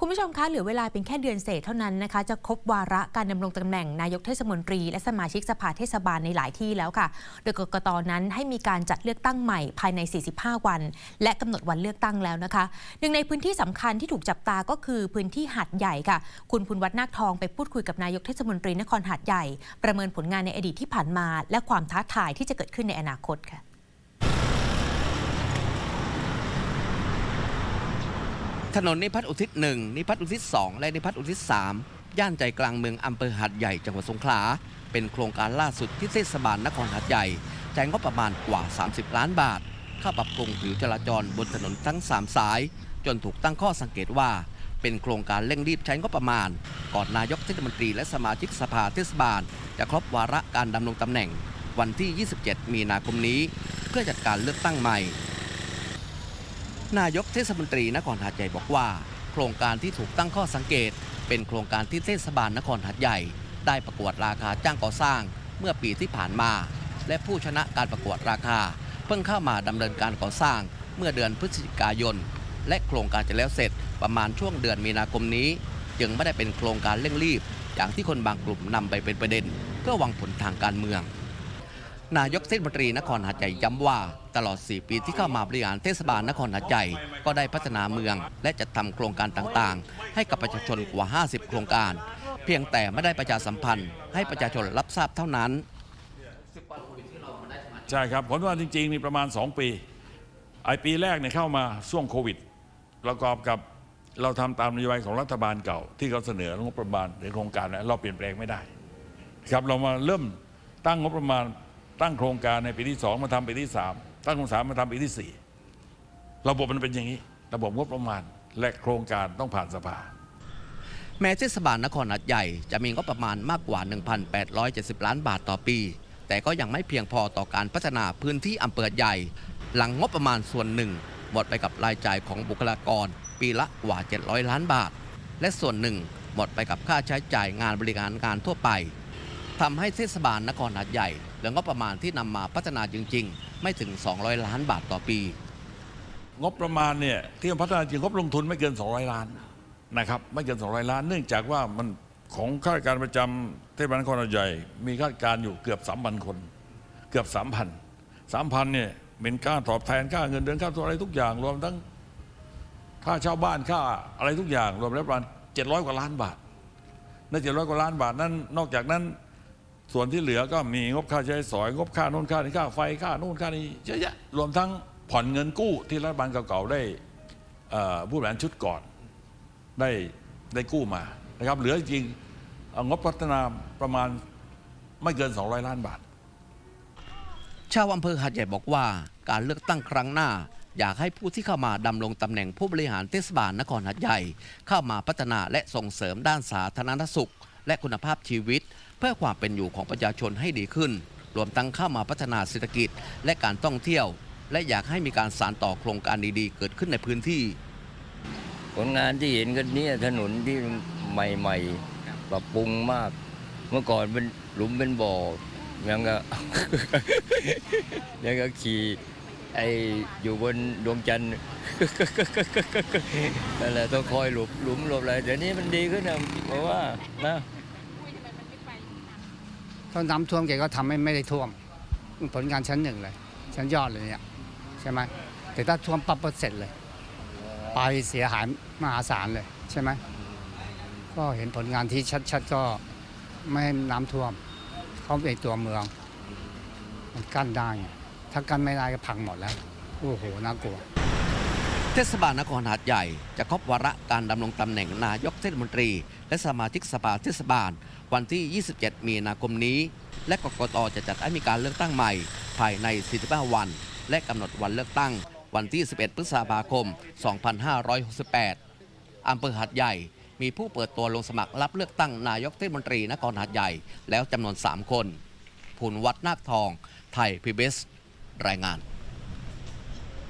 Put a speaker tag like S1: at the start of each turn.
S1: คุณผู้ชมคะเหลือเวลาเป็นแค่เดือนเศษเท่านั้นนะคะ จะครบวาระการดำรงตำแหน่งนายกเทศมนตรี และสมาชิกสภาเทศบาลในหลายที่แล้วค่ะ โดยกกตนั้นให้มีการจัดเลือกตั้งใหม่ภายใน 45 วัน และกำหนดวันเลือกตั้งแล้วนะคะหนึ่งในพื้นที่สำคัญที่ถูกจับตาก็คือพื้นที่หาดใหญ่ค่ะ คุณพุนวัฒน์นาคทองไปพูดคุยกับนายกเทศมนตรีนครหาดใหญ่ ประเมินผลงานในอดีตที่ผ่านมา และความท้าทายที่จะเกิดขึ้นในอนาคตค่ะ
S2: ถนนนิพัฒน์อุทิศ1นิพัฒน์อุทิศ2และนิพัฒน์อุทิศ3ย่านใจกลางเมืองอำเภอหาดใหญ่จังหวัดสงขลา เป็นโครงการล่าสุดที่เทศบาลนครหาดใหญ่ใช้งบประมาณกว่า 30 ล้านบาทเข้าปรับปรุงผิวจราจรบนถนนทั้ง 3 สาย จนถูกตั้งข้อสังเกตว่า เป็นโครงการเร่งรีบใช้งบประมาณ ก่อนนายกเทศมนตรีและสมาชิกสภาเทศบาล จะครบวาระการดำรงตำแหน่ง วันที่ 27 มีนาคมนี้ เพื่อจัดการเลือกตั้งใหม่ นายกเทศมนตรีนครหาดใหญ่บอกว่า โครงการที่ถูกตั้งข้อสังเกต เป็นโครงการที่เทศบาลนครหาดใหญ่ ได้ประกวดราคาจ้างก่อสร้าง เมื่อปีที่ผ่านมา และผู้ชนะการประกวดราคา เพิ่งเข้ามาดำเนินการก่อสร้าง เมื่อเดือนพฤศจิกายน และโครงการจะแล้วเสร็จประมาณช่วงเดือนมีนาคมนี้ จึงไม่ได้เป็นโครงการเร่งรีบ อย่างที่คนบางกลุ่มนำไปเป็นประเด็น เพื่อหวังผลทางการเมือง นายกเทศมนตรีนครหาดใหญ่ย้ำว่า ตลอด 4 ปีที่เข้ามาบริหารเทศบาลนครหาดใหญ่ก็ได้พัฒนาเมือง และจัดทำโครงการต่างๆ ให้กับประชาชนกว่า 50 โครงการ เพียงแต่ไม่ได้ประชาสัมพันธ์ ให้ประชาชนรับทราบเท่านั้น
S3: ใช่ครับผมว่าจริงๆนี่ประมาณ 2 ปีไอปีแรกเนี่ยเข้ามาช่วงโควิดประกอบกับเราทำตามนโยบายของรัฐบาลเก่า ที่เขาเสนองบประมาณในโครงการนะเราเปลี่ยนแปลงไม่ได้ครับเรามาเริ่มตั้งงบประมาณ ตั้งโครงการในปีที่2มาทำปีที่3ตั้งโครงสามมาทำปีที่4ระบบมันเป็นอย่างนี้ ระบบงบประมาณและโครงการต้องผ่านสภา
S2: แม้เทศบาลนครหาดใหญ่จะมีงบประมาณมากกว่า 1,870 ล้านบาทต่อปี แต่ก็ยังไม่เพียงพอต่อการพัฒนาพื้นที่อำเภอใหญ่ หลังงบประมาณส่วนหนึ่งหมดไปกับรายจ่ายของบุคลากร ปีละกว่า 700 ล้านบาท และส่วนหนึ่งหมดไปกับค่าใช้จ่ายงานบริการงานทั่วไป ทำให้เทศบาลนครหาดใหญ่เหลืองบประมาณที่นำมาพัฒนาจริง ๆ ไม่ถึง 200 ล้านบาทต่อปี
S3: งบประมาณเนี่ยที่พัฒนาจริงงบลงทุนไม่เกิน 200 ล้านนะครับไม่เกิน 200 ล้าน เนื่องจากว่ามันของข้าราชการประจำเทศบาลนครหาดใหญ่ มีข้าราชการอยู่เกือบ3,000คน เกือบ 3,000 3,000เนี่ยเป็นค่าตอบแทนค่าเงินเดือนค่าตัวอะไรทุกอย่าง รวมทั้งค่าเช่าบ้านค่าอะไรทุกอย่าง รวมแล้วประมาณ700 กว่าล้านบาทใน700 กว่าล้านบาทนั้น นอกจากนั้น ส่วนที่เหลือก็มีงบค่าใช้สอย งบค่าโน่นค่านี้ค่าไฟค่าโน่นค่านี้เยอะแยะรวมทั้งผ่อนเงินกู้ที่รัฐบาลเก่าๆได้ผู้บริหารชุดก่อนได้ได้กู้มานะครับเหลือจริงงบพัฒนาประมาณไม่เกิน 200 ล้านบาท
S2: ชาวอำเภอหาดใหญ่บอกว่าการเลือกตั้งครั้งหน้า อยากให้ผู้ที่เข้ามาดำรงตำแหน่งผู้บริหารเทศบาลนครหาดใหญ่ เข้ามาพัฒนาและส่งเสริมด้านสาธารณสุข และคุณภาพชีวิต เพื่อความเป็นอยู่ของประชาชนให้ดีขึ้น รวมทั้งเข้ามาพัฒนาเศรษฐกิจ และการท่องเที่ยว และอยากให้มีการสานต่อโครงการดีๆ เกิดขึ้นในพื้นที่
S4: ผลงานที่เห็นกันเนี่ถนนที่ใหม่ๆ ปรับปรุงมาก เมื่อก่อนเป็นหลุมเป็นบ่อยังก็ยังก็ขี่ไออยู่บนดวงจันทร์นั่นแหละต้องคอยหลบหลุมหลบอะไรแต่นี้มันดีขึ้นนะเพราะว่านะ
S5: ตอนน้ำท่วมแกก็ทำให้ไม่ได้ท่วม ผลงานชั้นหนึ่งเลย ชั้นยอดเลยเนี่ยใช่ไหมแต่ถ้าท่วมปั๊บก็เสร็จเลย ไปเสียหายมหาศาลเลยใช่ไหมก็เห็นผลงานที่ชัดๆก็ไม่ให้น้ำท่วม เขาเป็นตัวเมือง มันกั้นได้ ถ้ากั้นไม่ได้ก็พังหมดแล้ว โอ้โหน่ากลัว
S2: ทศบาลนครหาดใหญ่จะครบวาระการดำรงตำแหน่งนายกเทศมนตรี และสมาชิกสภาเทศบาล วันที่ 27 มีนาคมนี้ และกกตจะจัดให้มีการเลือกตั้งใหม่ ภายใน 45 วัน และกำหนดวันเลือกตั้ง วันที่ 11 พฤษภาคม 2568อำเภอหาดใหญ่มีผู้เปิดตัวลงสมัครรับเลือกตั้งนายกเทศมนตรีนครหาดใหญ่แล้วจำนวน 3 คน ภูนวัฒน์นาคทอง ไทยพีบีเอสรายงาน